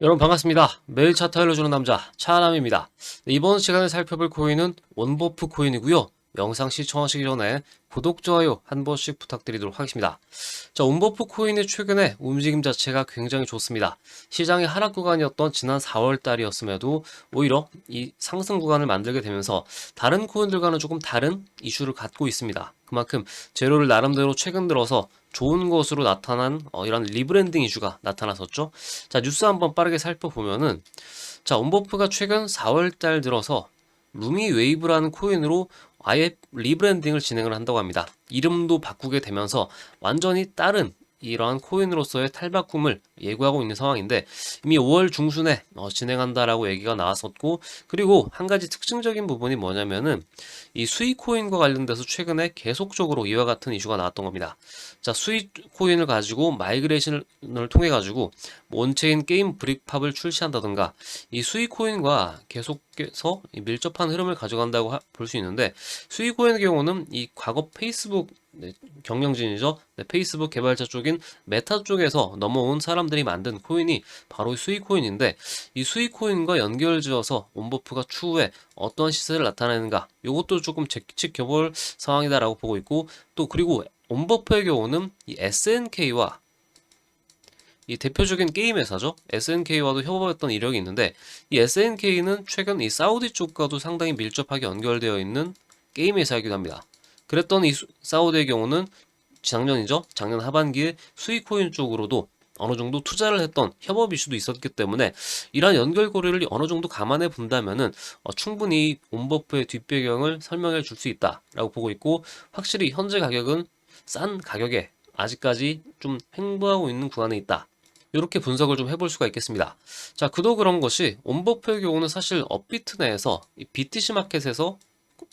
여러분 반갑습니다. 매일 차트 알려주는 남자 차남입니다. 네, 이번 시간에 살펴볼 코인은 원버프 코인이고요. 영상 시청하시기 전에 구독, 좋아요 한 번씩 부탁드리도록 하겠습니다. 자, 원버프 코인의 최근에 움직임 자체가 굉장히 좋습니다. 시장의 하락 구간이었던 지난 4월 달이었음에도 오히려 이 상승 구간을 만들게 되면서 다른 코인들과는 조금 다른 이슈를 갖고 있습니다. 그만큼 재료를 나름대로 최근 들어서 좋은 것으로 나타난 어, 이런 리브랜딩 이슈가 나타났었죠. 자, 뉴스 한번 빠르게 살펴보면은 자, 온버프가 최근 4월 달 들어서 루미 웨이브라는 코인으로 아예 리브랜딩을 진행을 한다고 합니다. 이름도 바꾸게 되면서 완전히 다른 이러한 코인으로서의 탈바꿈을 예고하고 있는 상황인데 이미 5월 중순에 어, 진행한다라고 얘기가 나왔었고 그리고 한 가지 특징적인 부분이 뭐냐면은 이 수익 코인과 관련돼서 최근에 계속적으로 이와 같은 이슈가 나왔던 겁니다. 자 수익 코인을 가지고 마이그레이션을 통해 가지고 온체인 게임 브릭팝을 출시한다든가 이 수익 코인과 계속해서 이 밀접한 흐름을 가져간다고 볼 수 있는데 수익 코인의 경우는 이 과거 페이스북 네, 경영진이죠. 네, 페이스북 개발자 쪽인 메타 쪽에서 넘어온 사람들이 만든 코인이 바로 수익 코인인데 이 수익 코인과 연결 지어서 온버프가 추후에 어떠한 시세를 나타내는가 이것도 조금 지켜볼 상황이다라고 보고 있고 또 그리고 온버프의 경우는 이 SNK와 이 대표적인 게임 회사죠. SNK와도 협업했던 이력이 있는데 이 SNK는 최근 이 사우디 쪽과도 상당히 밀접하게 연결되어 있는 게임 회사이기도 합니다. 그랬던 이 사우디의 경우는 작년이죠. 작년 하반기에 수익 코인 쪽으로도 어느 정도 투자를 했던 협업 이슈도 있었기 때문에 이러한 연결고리를 어느 정도 감안해 본다면은 어, 충분히 온버프의 뒷배경을 설명해 줄 수 있다라고 보고 있고 확실히 현재 가격은 싼 가격에 아직까지 좀 횡보하고 있는 구간에 있다. 이렇게 분석을 좀 해볼 수가 있겠습니다. 자, 그도 그런 것이 온버프의 경우는 사실 업비트 내에서 이 BTC 마켓에서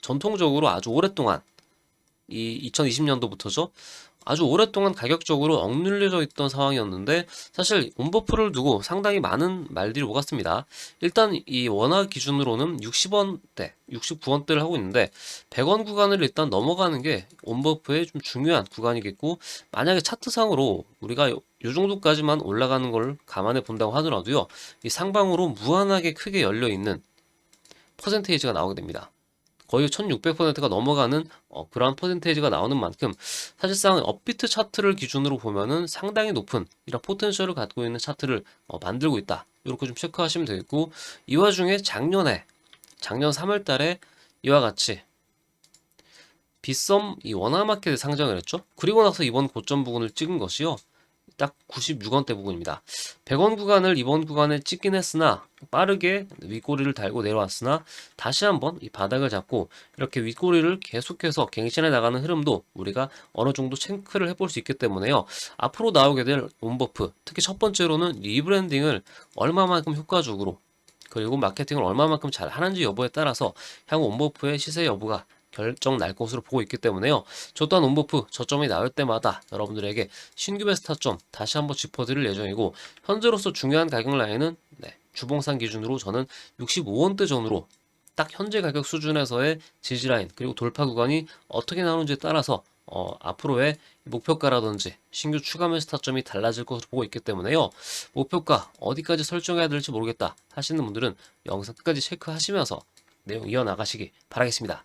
전통적으로 아주 오랫동안 이 2020년도부터죠. 아주 오랫동안 가격적으로 억눌려져 있던 상황이었는데 사실 온버프를 두고 상당히 많은 말들이 오갔습니다. 일단 이 원화 기준으로는 60원대, 69원대를 하고 있는데 100원 구간을 일단 넘어가는 게 온버프의 좀 중요한 구간이겠고 만약에 차트상으로 우리가 요 정도까지만 올라가는 걸 감안해 본다고 하더라도요. 이 상방으로 무한하게 크게 열려 있는 퍼센테이지가 나오게 됩니다. 거의 1600%가 넘어가는 어, 그러한 퍼센테이지가 나오는 만큼 사실상 업비트 차트를 기준으로 보면은 상당히 높은 이런 포텐셜을 갖고 있는 차트를 어, 만들고 있다. 이렇게 좀 체크하시면 되겠고 이 와중에 작년에 작년 3월 달에 이와 같이 빗썸 이 원화마켓에 상장을 했죠. 그리고 나서 이번 고점 부분을 찍은 것이요. 딱 96원대 부분입니다. 100원 구간을 이번 구간에 찍긴 했으나 빠르게 윗꼬리를 달고 내려왔으나 다시 한번 이 바닥을 잡고 이렇게 윗꼬리를 계속해서 갱신해 나가는 흐름도 우리가 어느 정도 체크를 해볼 수 있기 때문에요. 앞으로 나오게 될 온버프 특히 첫 번째로는 리브랜딩을 얼마만큼 효과적으로 그리고 마케팅을 얼마만큼 잘 하는지 여부에 따라서 향후 온버프의 시세 여부가 결정 날 것으로 보고 있기 때문에요. 저 또한 온버프 저점이 나올 때마다 여러분들에게 신규 베스타점 다시 한번 짚어드릴 예정이고 현재로서 중요한 가격 라인은 네, 주봉상 기준으로 저는 65원대 전으로 딱 현재 가격 수준에서의 지지 라인 그리고 돌파 구간이 어떻게 나오는지에 따라서 어, 앞으로의 목표가라든지 신규 추가 매스타점이 달라질 것으로 보고 있기 때문에요. 목표가 어디까지 설정해야 될지 모르겠다 하시는 분들은 영상 끝까지 체크하시면서 내용 이어나가시기 바라겠습니다.